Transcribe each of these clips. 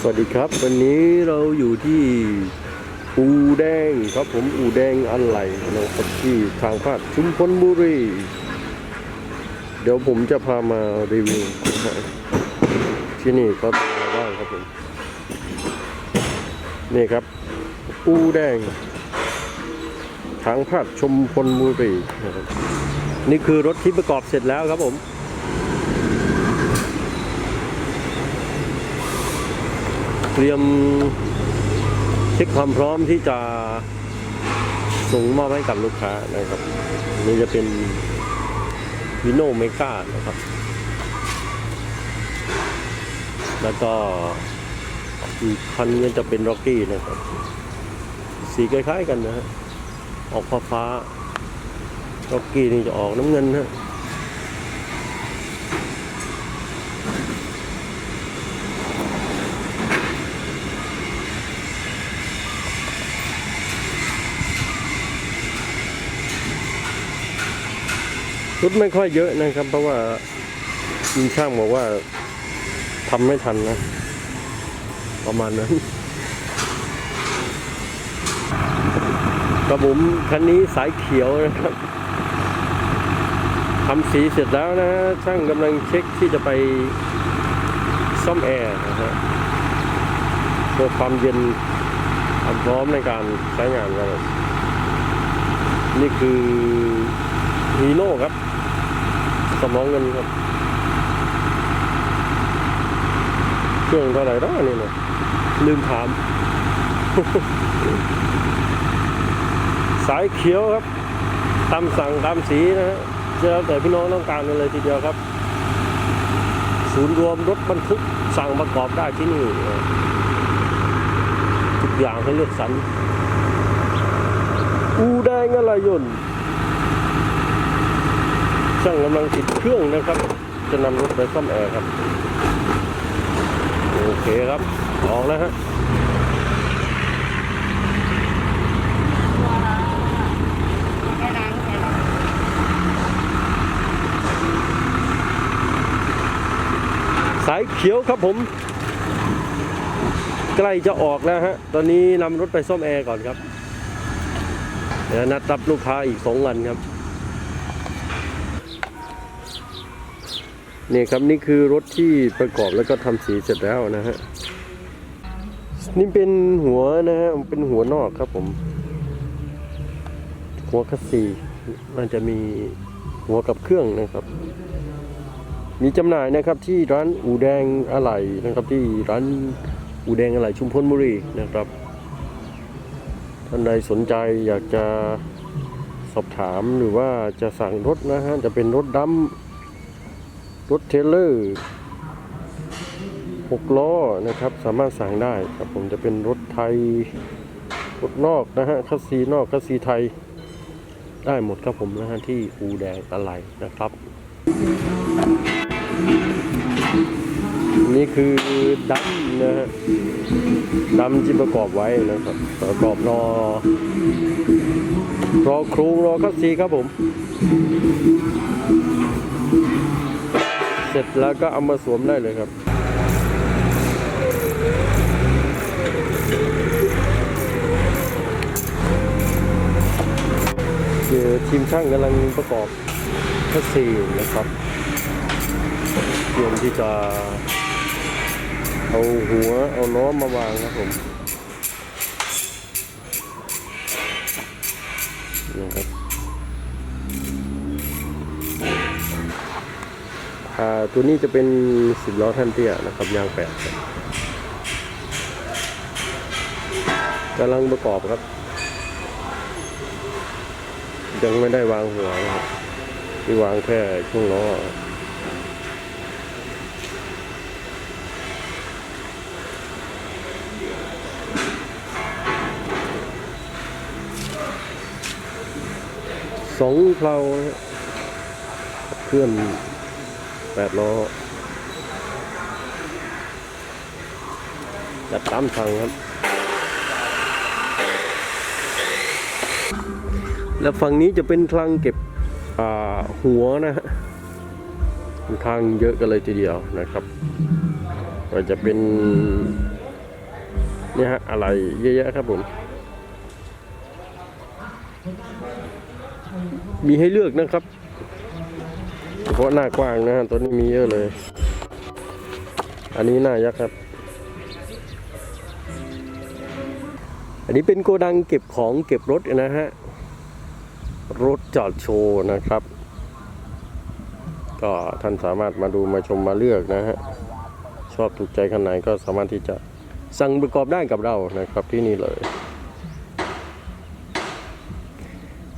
สวัสดีครับ วันนี้เราอยู่ที่อูแดงครับผมอูแดงอะไหล่นะครับที่ทางภาคชุมพลบุรี เดี๋ยวผมจะพามารีวิวที่นี่ก็เป็นอะไรบ้างครับผมนี่ครับ อูแดง ทางภาคชุมพลบุรีนะครับนี่คือรถที่ประกอบเสร็จแล้วครับผม เตรียมเช็คความพร้อมที่จะส่งมอบให้กับลูกค้านะครับนี่จะเป็นวิโนเมกานะครับ แล้วก็อีกคันนี้จะเป็นร็อกกี้นะครับ สีคล้ายๆกันนะฮะออกฟ้าฟ้าร็อกกี้นี่จะออกน้ำเงินนะ ฮะชุดไม่ค่อยเยอะนะครับ เพราะว่ามีช่างบอกว่าทำไม่ทันนะ ประมาณนั้นกระบุมคันนี้สายเขียวนะครับทำสีเสร็จแล้วนะช่างกำลังเช็คที่จะไปซ่อมแอร์นะฮะเพื่อความเย็นความพร้อมในการใช้งานครับนี่คือ ฮีโน่ครับสมองเงินครับ เครื่องเท่าไหร่แล้วนี่เนี่ยลืมถาม สายเขียวครับ ตามสั่งตามสีนะฮะจะแล้วแต่พี่น้องต้องการเลยทีเดียวครับ ศูนย์รวมรถบรรทุกสั่งประกอบได้ที่นี่ทุกอย่างให้เลือกสรรอูแดงอะไรยนต์ ช่างกำลังติดเครื่องนะครับ จะนำรถไปซ่อมแอร์ครับ โอเคครับ ออกแล้วฮะสายเขียวครับผม ใกล้จะออกแล้วฮะ ตอนนี้นำรถไปซ่อมแอร์ก่อนครับเดี๋ยวนัดรับลูกค้าอีกสองวันครับ นี่ครับนี่คือรถที่ประกอบแล้วก็ทำสีเสร็จแล้วนะฮะนี่เป็นหัวนะฮะเป็นหัวนอกครับผม หัวคัสซีมันจะมีหัวกับเครื่องนะครับ มีจำหน่ายนะครับที่ร้านอูแดงอะไหล่นะครับ ที่ร้านอูแดงอะไหล่ชุมพลบุรีนะครับท่านใดสนใจอยากจะสอบถามหรือว่าจะสั่งรถนะฮะจะเป็นรถดำ รถเทเลอร์6ล้อนะครับ สามารถสั่งได้ครับผมจะเป็นรถไทย รถนอกนะฮะคัสซีนอกคัสซีไทย ได้หมดครับผมนะฮะที่อูแดงอะไรนะครับ นี่คือดัมนะฮะดัมที่ประกอบไว้นะครับ ประกอบรอรอครงรอคัสซีครับผม ร็จแล้วก็เอามาสวมได้เลยครับเดี๋ยวทีมช่างกำลังประกอบคัสซีอยู่นะครับเตรียมที่จะเอาหัวเอาล้อมาวางครับผมนะครับ ตัวนี้จะเป็นสิบล้อท่านเตี้ยนะครับยางแปดกำลังประกอบครับ ยังไม่ได้วางหัวนะครับที่วางแค่ช่วงล้อสองเพลาเคลื่อน แปดล้อจัดตามสั่งครับ แล้วฝั่งนี้จะเป็นคลังเก็บหัวนะฮะค่อนข้างเยอะกันเลยทีเดียวนะครับ ก็จะเป็นเนี่ยฮะอะไรเยอะแยะครับผม มีให้เลือกนะครับ เฉพาะหน้ากว้างนะฮะตัวนี้มีเยอะเลย อันนี้หน้ายักษ์ครับ อันนี้เป็นโกดังเก็บของเก็บรถนะฮะ รถจอดโชว์นะครับ ก็ท่านสามารถมาดูมาชมมาเลือกนะฮะ ชอบถูกใจคันไหนก็สามารถที่จะสั่งประกอบได้กับเรานะครับที่นี่เลย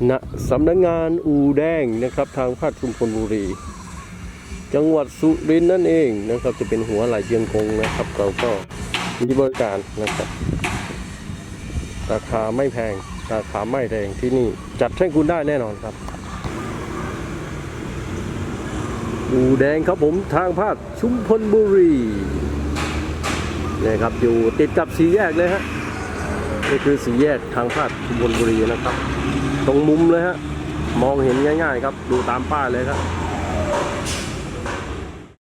ณสำนักงานอูแดงนะครับ ทางภาคชุมพลบุรี จังหวัดสุรินทร์นั่นเองนะครับ จะเป็นหัวไหลเชียงคงนะครับ เราก็มีบริการนะครับ ราคาไม่แพง ราคาไม่แรงที่นี่จัดให้คุณได้แน่นอนครับ อูแดงครับผมทางภาคชุมพลบุรีนี่ครับอยู่ติดกับสีแยกเลยฮะนี่คือสีแยกทางภาคชุมพลบุรีนะครับ ตรงมุมเลยฮะ มองเห็นง่าย ๆ ครับ ดูตามป้ายเลยครับ